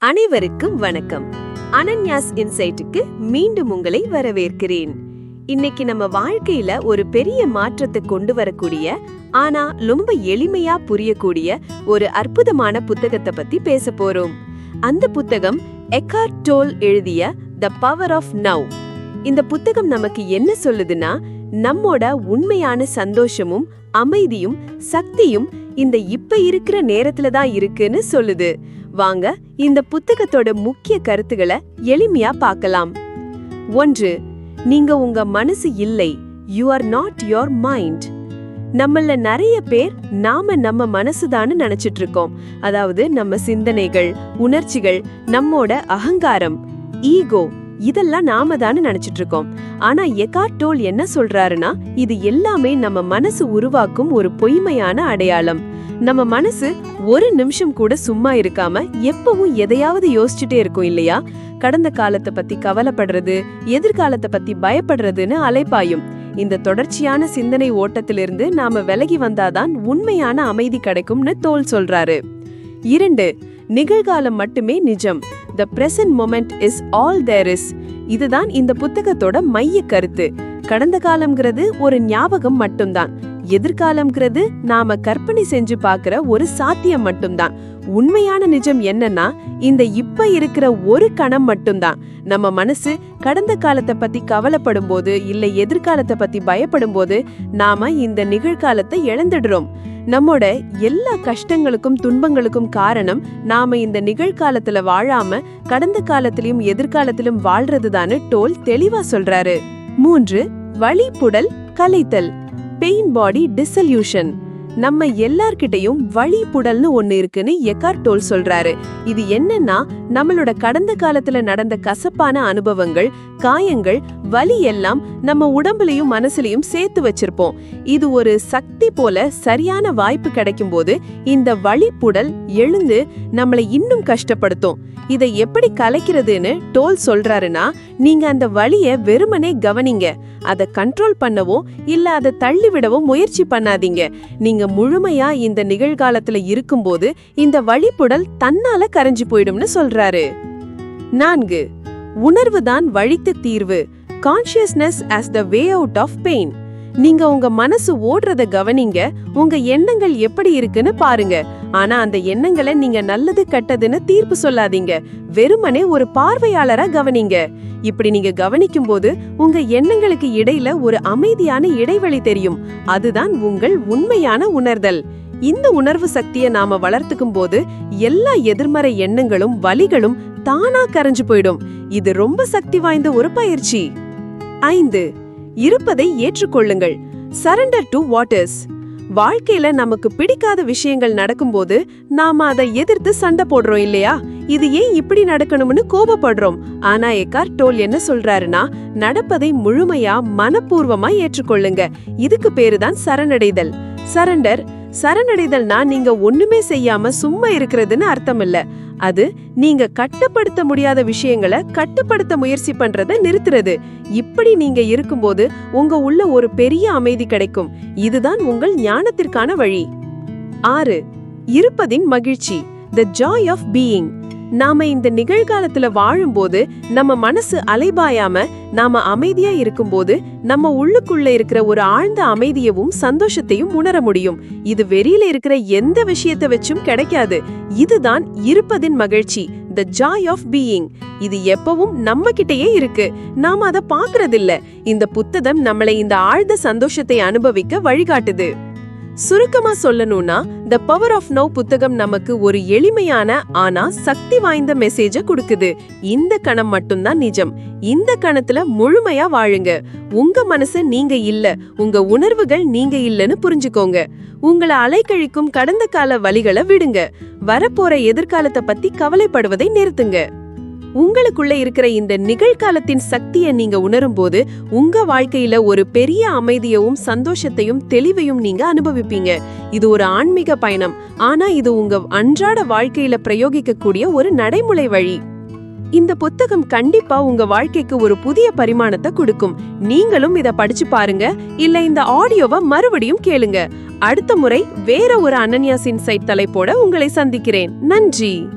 அனைவருக்கும் வணக்கம். அனன்யாஸ் இன்சைட்டுக்கு மீண்டும் உங்களை வரவேற்கிறேன். இன்னைக்கு நம்ம வாழ்க்கையில ஒரு பெரிய மாற்றத்தை கொண்டு வரக்கூடிய ஆனா ரொம்ப எளிமையா புரியக்கூடிய ஒரு அற்புதமான புத்தகத்தை பத்தி பேச போறோம். அந்த புத்தகம் எக்கார்ட் டோல் எழுதிய த பவர் ஆஃப் நவ். இந்த புத்தகம் நமக்கு என்ன சொல்லுதுன்னா நம்மோட உண்மையான சந்தோஷமும் அமைதியும் சக்தியும் இந்த இப்ப இருக்கிற நேரத்துல தான் இருக்குன்னு சொல்லுது. வாங்க இந்த புத்தகத்தோட முக்கிய கருத்துக்களை எளிமையா பார்க்கலாம். ஒன்று நீங்க உங்க மனசு இல்லை. You are not your mind நம்மள நிறைய பேர் நாம நம்ம மனசுதான்னு நினைச்சிட்டு இருக்கோம் அதாவது நம்ம சிந்தனைகள் உணர்ச்சிகள் நம்மோட அகங்காரம் ஈகோ இதெல்லாம் நாம தானே நினைச்சிட்டு இருக்கோம் ஆனா எக்கார்ட் டோல் என்ன சொல்றாருன்னா இது எல்லாமே நம்ம மனசு உருவாக்கும் ஒரு பொய்மையான அடையாளம். நம்ம மனசு ஒரு நிமிஷம் கூட சும்மா இருக்காம எப்பவும் எதையாவது யோசிச்சுட்டே இருக்கும் இல்லையா? கடந்த காலத்தை பத்தி கவலைப்படுறது எதிர்காலத்தை பத்தி பயப்படுறதுன்னு அலைப்பாயும். இந்த தொடர்ச்சியான சிந்தனை ஓட்டத்திலிருந்து நாம விலகி வந்தாதான் உண்மையான அமைதி கிடைக்கும்னு தோல் சொல்றாரு. இரண்டு நிகழ்காலம் மட்டுமே நிஜம். The present moment is all there is இதுதான் இந்த புத்தகத்தோட மைய கருத்து. கடந்த காலம்ங்கிறது ஒரு ஞாபகம் மட்டும்தான். எதிர்காலம்ங்கிறது நாம கற்பனை செஞ்சு பார்க்கிற ஒரு சாத்தியம் மட்டும்தான். உண்மையான நிஜம் என்னன்னா இந்த இப்ப இருக்கிற ஒரு கணம் மட்டும்தான். நம்ம மனசு கடந்த காலத்தை பத்தி கவலைப்படும் போது இல்ல எதிர்காலத்தை பத்தி பயப்படும் போது நாம இந்த நிகழ்காலத்தை இழந்துடுறோம். நம்மோட எல்லா கஷ்டங்களுக்கும் துன்பங்களுக்கும் காரணம் நாம இந்த நிகழ்காலத்துல வாழாம கடந்த காலத்திலும் எதிர்காலத்திலும் வாழ்றதுதான்னு டோல் தெளிவா சொல்றாரு. மூன்று வழிப்புடல் கலைத்தல். பெயின் பாடி டிசல்யூஷன். நம்ம எல்லார்கிட்டையும் வழி புடல்னு ஒண்ணு இருக்குன்னு எக்கார் டோல் சொல்றாரு. இது என்னன்னா நம்மளோட கடந்த காலத்துல நடந்த கசப்பான அனுபவங்கள் காயங்கள் வலி எல்லாம் நம்ம உடம்புலையும் மனசுலையும் சேர்த்து வச்சிருப்போம். இது ஒரு சக்தி போல சரியான வாய்ப்பு கிடைக்கும் போது இந்த வழிப்புடல் எழுந்து நம்மளை இன்னும் கஷ்டப்படுத்தும். இதை எப்படி கலைக்கிறதுன்னு டோல் சொல்றாருன்னா நீங்க அந்த வழிய வெறுமனே கவனிங்க. அதை கண்ட்ரோல் பண்ணவோ இல்ல அதை தள்ளிவிடவோ முயற்சி பண்ணாதீங்க. நீங்க முழுமையா இந்த நிகழ்காலத்துல இருக்கும்போது இந்த வழிப்புடல் தன்னால கரைஞ்சு போயிடும்னு சொல்றாரு. நான்கு உணர்வுதான் வழித்து தீர்வு. Consciousness as the way out of pain நீங்க உங்க மனசு ஓடுறத கவனிங்க. உங்க எண்ணங்கள் எப்படி இருக்குன்னு பாருங்க. ஆனா அந்த எண்ணங்களை நீங்க நல்லது கெட்டதுன்னு தீர்ப்பு சொல்லாதீங்க. வெறுமனே ஒரு பார்வையாளரா கவனிங்க. இப்படி நீங்க கவனிக்கும் போது உங்க எண்ணங்களுக்கு இடையில ஒரு அமைதியான இடைவெளி தெரியும். அதுதான் உங்கள் உண்மையான உணர்தல். இந்த உணர்வு சக்தியை நாம வளர்த்துக்கும் போது எல்லா எதிர்மறை எண்ணங்களும் வலிகளும் தானா கரைஞ்சு போயிடும். இது ரொம்ப சக்தி வாய்ந்த ஒரு பயிற்சி. ஐந்து. இருப்பதை ஏற்றுக்கொள்ளுங்கள். சரண்டர் டு வாட்டர்ஸ் வாழ்க்கையில நமக்கு பிடிக்காத விஷயங்கள் நடக்கும்போது நாம அதை எதிர்த்து சண்டை போடுறோம் இல்லையா? இது ஏன் இப்படி நடக்கணும்னு கோபப்படுறோம். ஆனா எக்கார் டோல் என்ன சொல்றாருன்னா நடப்பதை முழுமையா மனப்பூர்வமா ஏற்றுக்கொள்ளுங்க. இதுக்கு பேருதான் சரணடைதல். சரண்டர் சரணடைதல்னா நீங்க ஒண்ணுமே செய்யாம சும்மா இருக்கிறதுன்னு அர்த்தம் இல்ல அது நீங்க கட்டுப்படுத்த முடியாத விஷயங்களை கட்டுப்படுத்த முயற்சி பண்றத நிறுத்துறது. இப்படி நீங்க இருக்கும்போது உங்க உள்ள ஒரு பெரிய அமைதி கிடைக்கும். இதுதான் உங்கள் ஞானத்திற்கான வழி. ஆறு. இருப்பதின் மகிழ்ச்சி. த ஜாய் ஆஃப் பீயிங் நாம இந்த நிகழ்காலத்துல வாழும்போது நம்ம மனசு அலைபாயாம நாம அமைதியா இருக்கும்போது நம்ம உள்ளுக்குள்ள இருக்கிற ஒரு ஆழ்ந்த அமைதியவும் சந்தோஷத்தையும் உணர முடியும். இது வெளியில இருக்கிற எந்த விஷயத்தை வச்சும் கிடைக்காது. இதுதான் இருப்பதின் மகிழ்ச்சி த ஜாய் ஆஃப் பீயிங் இது எப்பவும் நம்ம கிட்டயே இருக்கு. நாம அதை பாக்குறதில்ல இந்த புத்தகம் நம்மளை இந்த ஆழ்ந்த சந்தோஷத்தை அனுபவிக்க வழிகாட்டுது. சுருக்கமா சொல்லணும்னா த பவர் ஆஃப் நோ புத்தகம் நமக்கு ஒரு எளிமையான ஆனா சக்தி வாய்ந்த மெசேஜ கொடுக்குது. இந்த கணம் மட்டும்தான் நிஜம். இந்த கணத்துல முழுமையா வாழுங்க. உங்க மனசு நீங்க இல்ல உங்க உணர்வுகள் நீங்க இல்லன்னு புரிஞ்சுக்கோங்க. உங்களை அலைக்கழிக்கும் கடந்த கால வழிகளை விடுங்க. வரப்போற எதிர்காலத்தை பத்தி கவலைப்படுவதை நிறுத்துங்க. உங்களுக்குள்ள இருக்கிற இந்த நிகழ்காலத்தின் சக்தியை நீங்க உணரும்போது உங்க வாழ்க்கையில ஒரு பெரிய அமைதியவும் சந்தோஷத்தையும் தெளிவையும் நீங்க அனுபவிப்பீங்க. இது ஒரு ஆன்மீக பயணம். ஆனா இது உங்க அன்றாட வாழ்க்கையில பிரயோகிக்கக்கூடிய ஒரு நடைமுறை வழி. இந்த புத்தகம் கண்டிப்பா உங்க வாழ்க்கைக்கு ஒரு புதிய பரிமாணத்தை கொடுக்கும். நீங்களும் இத படிச்சு பாருங்க. இல்ல இந்த ஆடியோவை மறுபடியும் கேளுங்க. அடுத்த முறை வேற ஒரு அனன்யாஸ் இன்சைட் தலைப்போட உங்களை சந்திக்கிறேன். நன்றி!